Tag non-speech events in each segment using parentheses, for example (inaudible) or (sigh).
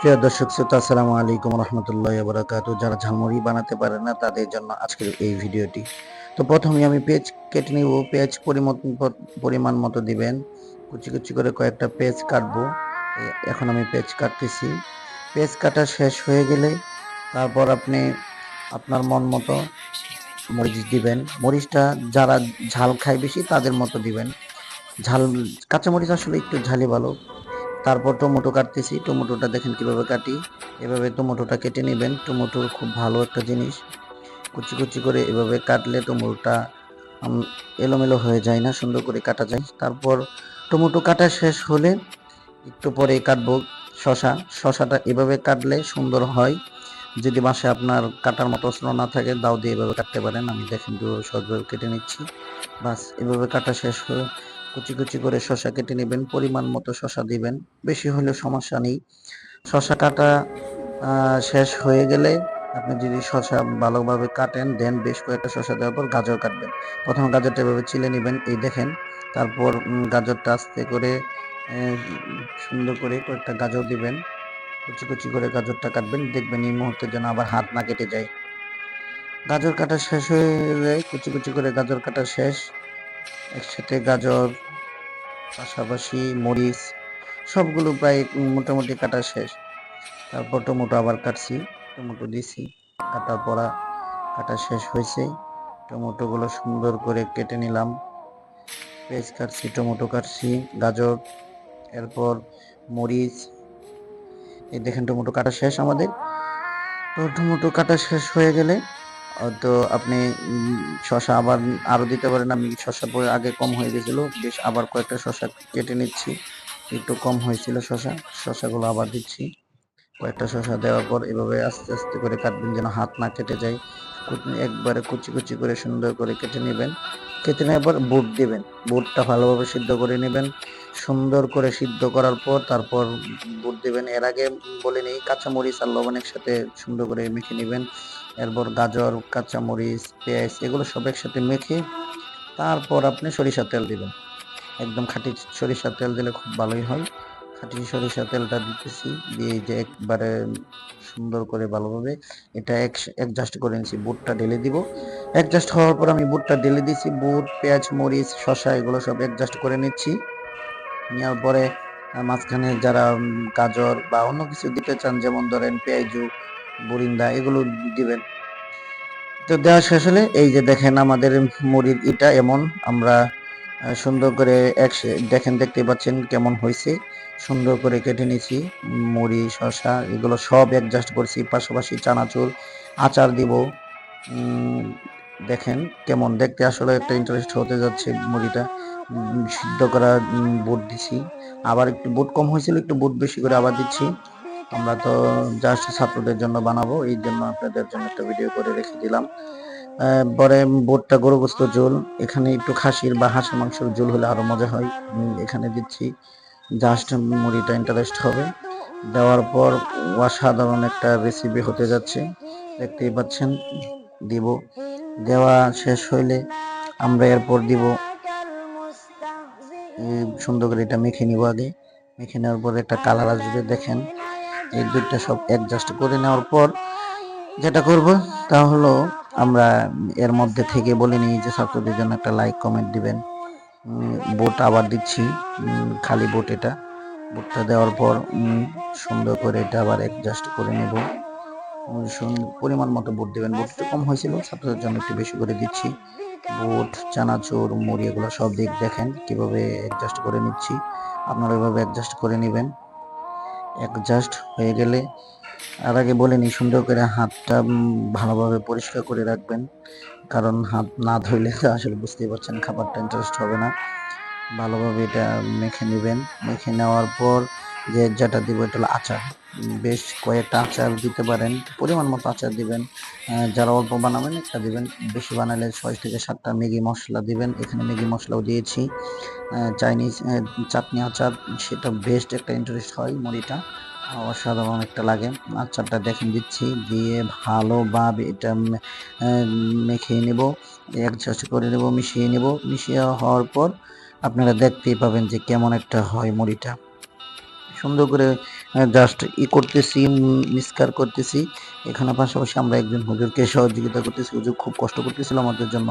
প্রিয় দর্শক শ্রোতা, আসসালামু আলাইকুম রহমতুল্লাহ বরাকাত যারা ঝালমুড়ি বানাতে পারে না, তাদের জন্য আজকের এই ভিডিওটি। তো প্রথমে আমি পেঁয়াজ কেটে নিব। পেঁয়াজ পরিমত, পরিমাণ মতো দিবেন। কুচি কুচি করে কয়েকটা পেঁয়াজ কাটবো। এখন আমি পেঁয়াজ কাটতেছি। পেঁয়াজ কাটা শেষ হয়ে গেলে তারপর আপনি আপনার মন মতো মরিচ দিবেন। মরিচটা যারা ঝাল খায় বেশি, তাদের মতো দিবেন। ঝাল, কাঁচামরিচ আসলে একটু ঝালি ভালো। তারপর টমেটো কাটতেছি। টমেটোটা দেখেন কীভাবে কাটি। এভাবে টমেটোটা কেটে নেবেন। টমেটো খুব ভালো একটা জিনিস। কুচি কুচি করে এভাবে কাটলে টমেটোটা এলোমেলো হয়ে যায় না, সুন্দর করে কাটা যায়। তারপর টমেটো কাটা শেষ হলে একটু পরে কাটবো শশা। শশাটা এভাবে কাটলে সুন্দর হয়। যদি বাসে আপনার কাটার মতো অস্ত্র না থাকে, দাও দিয়ে এভাবে কাটতে পারেন। আমি দেখেন তো সহজভাবে কেটে নিচ্ছি। বাস, এভাবে কাটা শেষ হয়ে কুচি কুচি করে শশা কেটে নেবেন, পরিমাণ মতো শশা দিবেন। বেশি হলে সমস্যা নেই। শশা কাটা শেষ হয়ে গেলে আপনি যদি শশা ভালোভাবে কাটেন, দেন বেশ কয়েকটা শশা দেওয়ার পর গাজর কাটবেন। প্রথমে গাজরটা এভাবে চিলে নেবেন, এই দেখেন। তারপর গাজরটা আস্তে করে সুন্দর করে কয়েকটা গাজর দিবেন। কুচি কুচি করে গাজরটা কাটবেন। দেখবেন এই মুহূর্তে যেন আবার হাত না কেটে যায়। গাজর কাটা শেষ হয়ে যায়। কুচি কুচি করে গাজর কাটা শেষ। একসাথে গাজর, পাশাপাশি মরিচ, সবগুলো প্রায় মোটামুটি কাটা শেষ। তারপর টমেটো আবার কাটছি, টমেটো দিছি কাটার পরা কাটা শেষ হয়েছে। টমেটোগুলো সুন্দর করে কেটে নিলাম। পেঁয়াজ কাটছি, টমেটো কাটছি, গাজর, এরপর মরিচ। এই দেখেন টমেটো কাটা শেষ আমাদের। তো টমেটো কাটা শেষ হয়ে গেলে তো আপনি শশা আবার আরও দিতে পারেন। আমি শসা পরে আগে কম হয়ে গেছিল, বেশ আবার কয়েকটা শসা কেটে নিচ্ছি। একটু কম হয়েছিল শসা শশাগুলো আবার দিচ্ছি। কয়েকটা শসা দেওয়ার পর এভাবে আস্তে আস্তে করে কাটবেন, যেন হাত না কেটে যায়। একবারে কুচি কুচি করে সুন্দর করে কেটে নেবেন। কেটে নেওয়ার পর বুট দেবেন। বুটটা ভালোভাবে সিদ্ধ করে নেবেন। সুন্দর করে সিদ্ধ করার পর তারপর বুট দেবেন। এর আগে বলে নেই কাঁচামরিচ আর লবণ একসাথে সুন্দর করে মেখে নেবেন। এরপর গাজর, কাঁচামরিচ, পেঁয়াজ, এগুলো সব একসাথে মেখে তারপর আপনি সরিষার তেল দিবেন। একদম খাঁটি সরিষার তেল দিলে খুব ভালোই হয়। খাঁটি সরিষা তেলটা দিতেছি, দিয়ে যে একবারে সুন্দর করে ভালোভাবে এটা এক অ্যাডজাস্ট করে নিচ্ছি বুটটা ঢেলে দিব। অ্যাডজাস্ট হওয়ার পর আমি বুটটা ঢেলে দিছি, বুট, পেঁয়াজ, মরিচ, শসা, এগুলো সব অ্যাডজাস্ট করে নিচ্ছি। নেওয়ার পরে মাঝখানে যারা গাজর বা অন্য কিছু দিতে চান, যেমন ধরেন পেঁয়াজু বরিন্দা, এগুলো দিবেন। তো দেওয়া শেষ হলে এই যে দেখেন আমাদের মুড়ির ইটা এমন, আমরা সুন্দর করে এক দেখেন দেখতে পাচ্ছেন কেমন হয়েছে সুন্দর করে কেটে নিয়েছি মুড়ি, শসা, এগুলো সব অ্যাডজাস্ট করছি, পাশাপাশি চানাচুর, আচার দিব। দেখেন কেমন, দেখতে আসলে একটা ইন্টারেস্ট হতে যাচ্ছে মুড়িটা। সিদ্ধ করা বুট দিছি। আবার একটু বুট কম হয়েছিল, একটু বুট বেশি করে আবার দিচ্ছি। আমরা তো জাস্ট ছাত্রদের জন্য বানাবো, এই জন্য আপনাদের জন্য একটা ভিডিও করে রেখে দিলাম। পরে বোটটা গরু গোস্ত ঝোল, এখানে একটু খাসির বা হাঁসের মাংসের ঝোল হলে আরও মজা হয়। এখানে দিচ্ছি জাস্ট মুড়িটা ইন্টারেস্ট হবে। দেওয়ার পর অসাধারণ একটা রেসিপি হতে যাচ্ছে, দেখতেই পাচ্ছেন, দিব। দেওয়া শেষ হইলে আমরা এরপর দিব সুন্দর করে এটা মেখে নিব আগে। মেখে নেওয়ার পর একটা কালার আসবে, দেখেন। এই দুইটা সব অ্যাডজাস্ট করে নেওয়ার পর যেটা করব তা হলো আমরা এর মধ্যে থেকে বলে নিই যে ছাত্রদের জন্য একটা লাইক কমেন্ট দিবেন। বোট আবার দিচ্ছি। খালি বোট এটা। বোটটা দেওয়ার পর সুন্দর করে এটা আবার অ্যাডজাস্ট করে নেব। পরিমাণ মতো বুট দেবেন। বুট একটু কম হয়েছিল, ছাত্রদের জন্য একটু বেশি করে দিচ্ছি। বুট চানাচুর, মুড়ি এগুলো সব দিক দেখেন কীভাবে অ্যাডজাস্ট করে নিচ্ছি। আপনারা ওইভাবে অ্যাডজাস্ট করে নেবেন। অ্যাডজাস্ট হয়ে গেলে আর আগে বলে নিই, সুন্দর করে হাতটা ভালোভাবে পরিষ্কার করে রাখবেন। কারণ হাত না ধুইলে তো (laughs) আসলে বুঝতেই পারছেন খাবারটা ইন্টারেস্ট হবে না। ভালোভাবে এটা মেখে নেবেন। মেখে নেওয়ার পর যে যেটা দিব এটা হলো আচার। বেশ কয়েকটা আচার দিতে পারেন, পরিমাণ মতো আচার দিবেন। যারা অল্প বানাবেন একটা দিবেন। বেশি বানালে ছয় থেকে সাতটা ম্যাগি মশলা দিবেন। এখানে ম্যাগি মশলাও দিয়েছি। চাইনিজ চাটনি আচার, সেটা বেস্ট একটা ইন্টারেস্ট হয় মুড়িটা। অসাধারণ একটা লাগে। আচারটা দেখেন দিচ্ছি, দিয়ে ভালোভাবে এটা মেখে নেব অ্যাডজাস্ট করে নেব, মিশিয়ে নেব। মিশিয়ে হওয়ার পর আপনারা দেখতেই পাবেন যে কেমন একটা হয় মুড়িটা। সুন্দর করে জাস্ট ই করতেছি মিসকার করতেছি। এখানে পাশাপাশি আমরা একজন হুজুরকে সহযোগিতা করতেছি। হুজুর খুব কষ্ট করতেছিল আমাদের জন্য।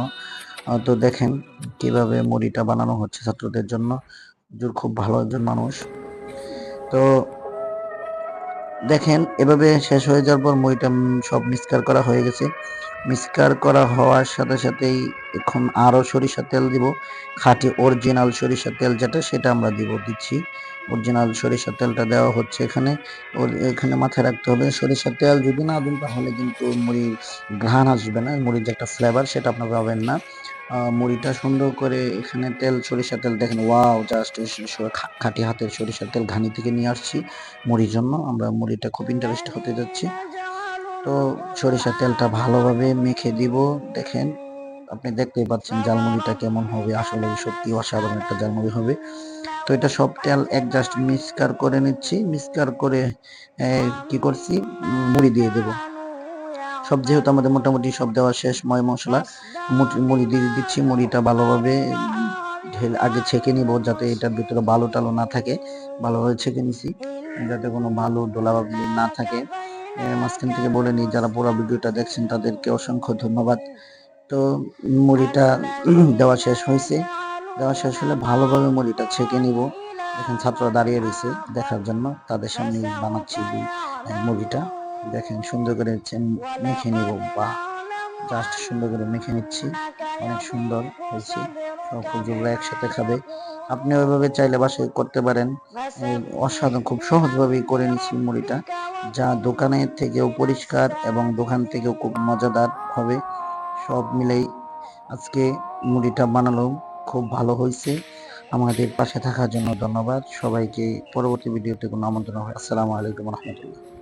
তো দেখেন কীভাবে মুড়িটা বানানো হচ্ছে ছাত্রদের জন্য। হুজুর খুব ভালো একজন মানুষ। তো দেখেন এভাবে শেষ হয়ে যাওয়ার পর উম, সব মিসকার করা হয়ে গেছে। মিসকার করা হওয়ার সাথে সাথেই এখন আরও সরিষার তেল দিব। খাঁটি অরিজিনাল সরিষার তেল যেটা সেটা আমরা দিব দিচ্ছি। অরিজিনাল সরিষার তেলটা দেওয়া হচ্ছে এখানে। ওর এখানে মাথায় রাখতে হবে সরিষার তেল যদি না দিন তাহলে কিন্তু মুড়ির ঘ্রাণ আসবে না। মুড়ির যে একটা ফ্লেভার সেটা আপনার পাবেন না। মুড়িটা সুন্দর করে এখানে তেল, সরিষার তেল দেখেন, ওয়াও জাস্ট খাঁটি হাতের সরিষার তেল ঘানি থেকে নিয়ে আসছি মুড়ির জন্য। আমরা মুড়িটা খুব ইন্টারেস্ট হতে যাচ্ছি। তো সরিষার তেলটা ভালোভাবে মেখে দিব। দেখেন, আপনি দেখতেই পাচ্ছেন জালমুড়িটা কেমন হবে। আসলে সত্যি অসাধারণ একটা জালমুড়ি হবে। তো এটা সব তেল এক জাস্ট মিক্সকার করে নিচ্ছি। মিক্সকার করে কি করছি? মুড়ি দিয়ে দেব। সব যেহেতু আমাদের মোটামুটি সব দেওয়া শেষ, ময় মশলা মুড়ি দিয়ে দিচ্ছি, মুড়িটা ভালোভাবে ঢেলে আগে ছেঁকে নিব যাতে এটার ভিতরে বালু টালু না থাকে। ভালোভাবে ছেঁকে নিছি, যাতে কোনো বালু ধুলাবালি না থাকে। মাঝখান থেকে বলে নিই, যারা পুরো ভিডিওটা দেখছেন তাদেরকে অসংখ্য ধন্যবাদ। তো মুড়িটা (clears throat) দেওয়া শেষ হয়েছে। দেওয়া শেষ হলে ভালোভাবে মুড়িটা ছেঁকে নিব। এখন ছাত্ররা দাঁড়িয়ে রয়েছে দেখার জন্য, তাদের সামনে বানাচ্ছি মুড়িটা। দেখেন সুন্দর করে মেখে নিব। বা জাস্ট সুন্দর করে মেখে নিচ্ছি। অনেক সুন্দর হয়েছে। সব হুজুররা একসাথে খাবে। আপনি ওইভাবে চাইলে বাসায় করতে পারেন। অসাধারণ, খুব সহজভাবেই করে নিচ্ছি মুড়িটা। যা দোকানের থেকেও পরিষ্কার এবং দোকান থেকেও খুব মজাদার হবে। সব মিলেই আজকে মুড়িটা বানালো। খুব ভালো হয়েছে। আমাদের পাশে থাকার জন্য ধন্যবাদ। সবাইকে পরবর্তী ভিডিওতে কোনো আমন্ত্রণ হয় আসসালামু আলাইকুম রহমতুল্লাহ।